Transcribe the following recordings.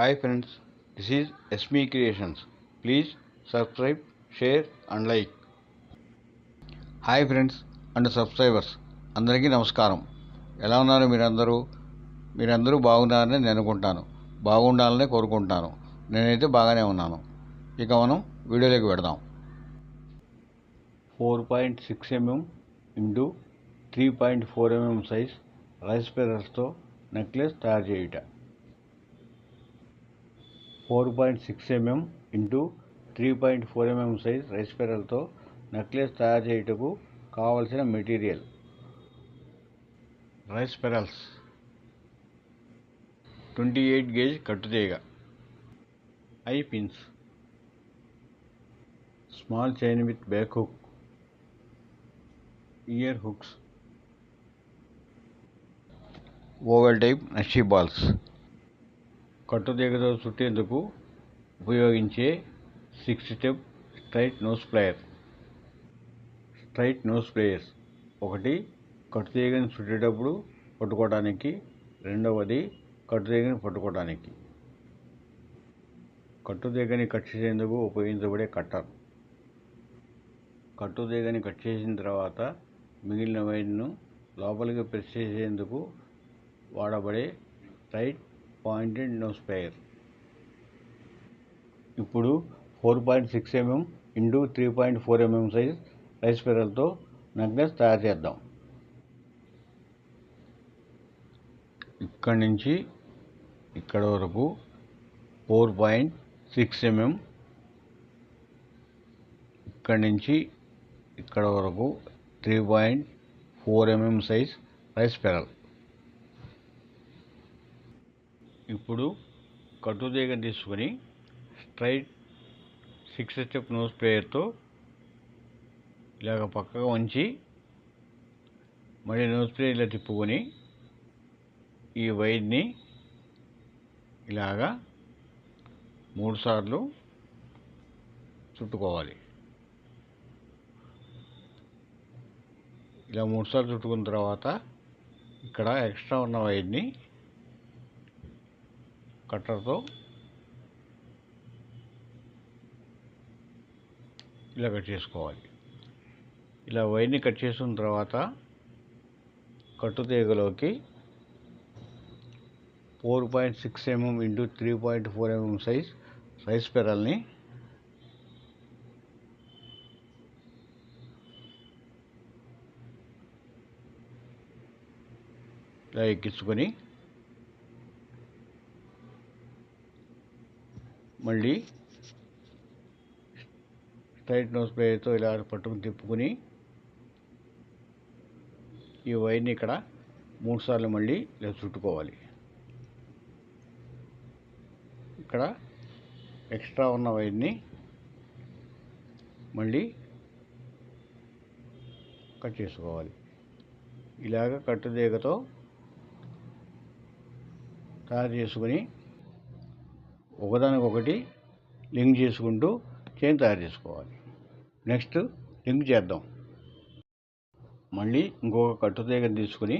Hi friends this is S B creations please subscribe share and like hi friends and subscribers అందరికీ నమస్కారం. ఎలా ఉన్నారు మీరందరూ? మీరందరూ బాగున్నారని నేను అనుకుంటాను. బాగుండాలని కోరుకుంటాను. నేనైతే బాగానే ఉన్నాను. ఇక మనం వీడియోలోకి పెడదాం four point six MM into three point four MM size rice పేరర్స్తో necklace తయారు చేయుట. Four point six MM into three point four MM size rice పెరల్తో necklace తయారు చేయుటకు కావలసిన material. Rice pearls. Twenty eight gauge కట్టుతీగ eye pins. Small chain with back hook. Ear hooks. Oval type నషీ balls. కట్టుతీగతో చుట్టేందుకు ఉపయోగించే six step straight nose plier straight nose pliers ఒకటి కట్టుతీగని చుట్టేటప్పుడు పట్టుకోవడానికి రెండవది కట్టుతీగని పట్టుకోవడానికి కట్టుతీగని కట్ చేసేందుకు ఉపయోగించబడే కట్టర్. కట్టుతీగని కట్ చేసిన తర్వాత మిగిలిన వైర్ను లోపలికి ప్రెస్ చేసేందుకు వాడబడే స్ట్రైట్ పాయింటెడ్ నోస్ ప్లేయర్ ఇప్పుడు four point six MM into three point four MM size rice పెరల్తో necklace తయారు చేద్దాం. ఇక్కడి నుంచి ఇక్కడ వరకు ఫోర్ పాయింట్ సిక్స్ ఎంఎం. ఇక్కడి నుంచి ఇక్కడ వరకు three point four MM size rice pearl ఇప్పుడు కట్టుతీగ తీసుకొని స్ట్రైట్ సిక్స్ స్టెప్ నోస్ ప్లేయర్తో ఇలాగ పక్కగా ఉంచి మళ్ళీ నోస్ ప్లేయర్ ఇలా తిప్పుకొని ఈ వైర్ని ఇలాగా మూడు సార్లు చుట్టుకోవాలి. ఇలా మూడుసార్లు చుట్టుకున్న తర్వాత ఇక్కడ ఎక్స్ట్రా ఉన్న వైర్ని కట్టర్తో ఇలా కట్ చేసుకోవాలి. ఇలా వైర్ని కట్ చేసిన తర్వాత కట్టుతీగలోకి four point six MM into three point four MM size rice పెరల్ని ఇలా ఎక్కించుకొని మళ్ళీ స్ట్రైట్ నోస్ ప్లేయర్తో ఇలా పట్టుకుని తిప్పుకుని ఈ వైర్ని ఇక్కడ మూడు సార్లు మళ్ళీ ఇలా చుట్టుకోవాలి. ఇక్కడ ఎక్స్ట్రా ఉన్న వైర్ని మళ్ళీ కట్ చేసుకోవాలి. ఇలాగ కట్టుదేగతో తయారు చేసుకుని ఒకదానికొకటి లింక్ చేసుకుంటూ చైన్ తయారు చేసుకోవాలి. నెక్స్ట్ లింక్ చేద్దాం. మళ్ళీ ఇంకొక కట్టుతీగ తీసుకుని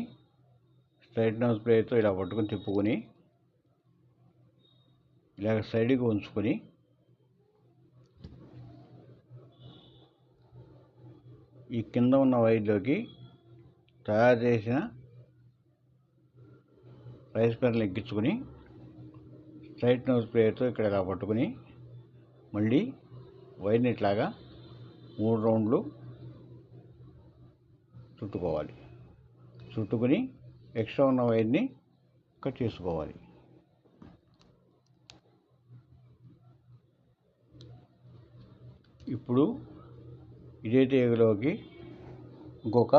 స్ట్రైట్ నౌస్ ప్లేయర్తో ఇలా పట్టుకొని తిప్పుకొని ఇలాగ సైడ్కి ఉంచుకొని ఈ కింద ఉన్న వైర్లోకి తయారు చేసిన రైస్ పెన్లు ఎక్కించుకొని స్ట్రైట్ నోస్ ప్లేయర్తో ఇక్కడ ఇలా పట్టుకుని మళ్ళీ వైర్ని ఇట్లాగా మూడు రౌండ్లు చుట్టుకోవాలి. చుట్టుకుని ఎక్స్ట్రా ఉన్న వైర్ని కట్ చేసుకోవాలి. ఇప్పుడు ఇదే తీగలోకి ఇంకొక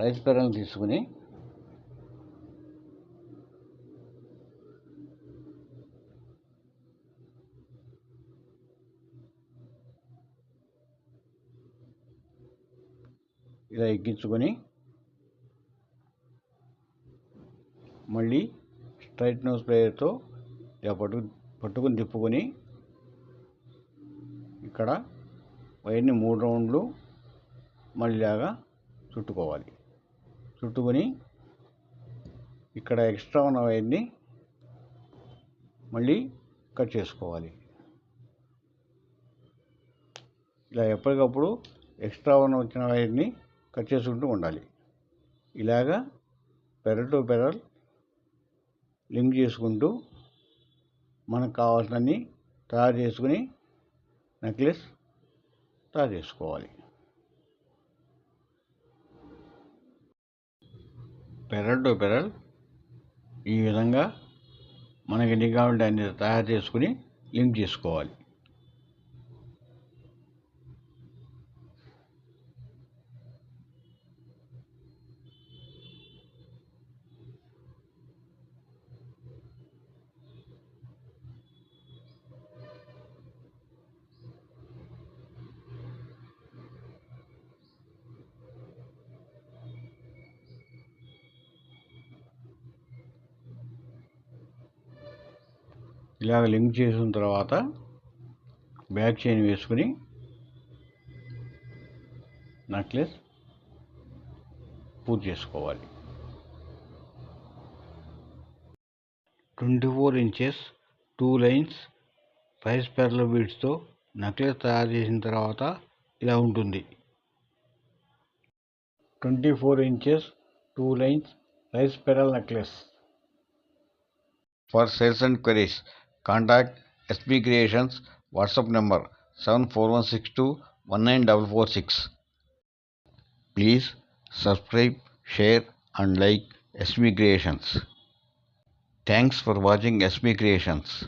రైస్ పెరల్ని తీసుకుని ఇలా ఎక్కించుకొని మళ్ళీ స్ట్రైట్ నోస్ ప్లేయర్తో ఇలా పట్టు పట్టుకుని తిప్పుకొని ఇక్కడ వైర్ని మూడు రౌండ్లు మళ్ళీలాగా చుట్టుకోవాలి. చుట్టుకొని ఇక్కడ ఎక్స్ట్రా ఉన్న వైర్ని మళ్ళీ కట్ చేసుకోవాలి. ఇలా ఎప్పటికప్పుడు ఎక్స్ట్రా ఉన్న వచ్చిన వైర్ని కట్ చేసుకుంటూ ఉండాలి. ఇలాగా పెరల్ టు పెరల్ లింక్ చేసుకుంటూ మనకు కావాల్సినన్ని తయారు చేసుకుని నెక్లెస్ తయారు చేసుకోవాలి. పెరల్ టు పెరల్ ఈ విధంగా మనకి ఎన్ని కావాలంటే అన్ని తయారు చేసుకుని లింక్ చేసుకోవాలి. ఇలాగ లింక్ చేసిన తర్వాత బ్యాక్ చైన్ వేసుకుని నెక్లెస్ పూర్తి చేసుకోవాలి. Twenty four inches two lines five spiral బీడ్స్తో necklace తయారు చేసిన తర్వాత ఇలా ఉంటుంది. Twenty four inches two lines five spiral necklace. For sales and queries. Contact SB Creations WhatsApp number 74162 19446. Please subscribe, share and like SB Creations. Thanks for watching SB Creations.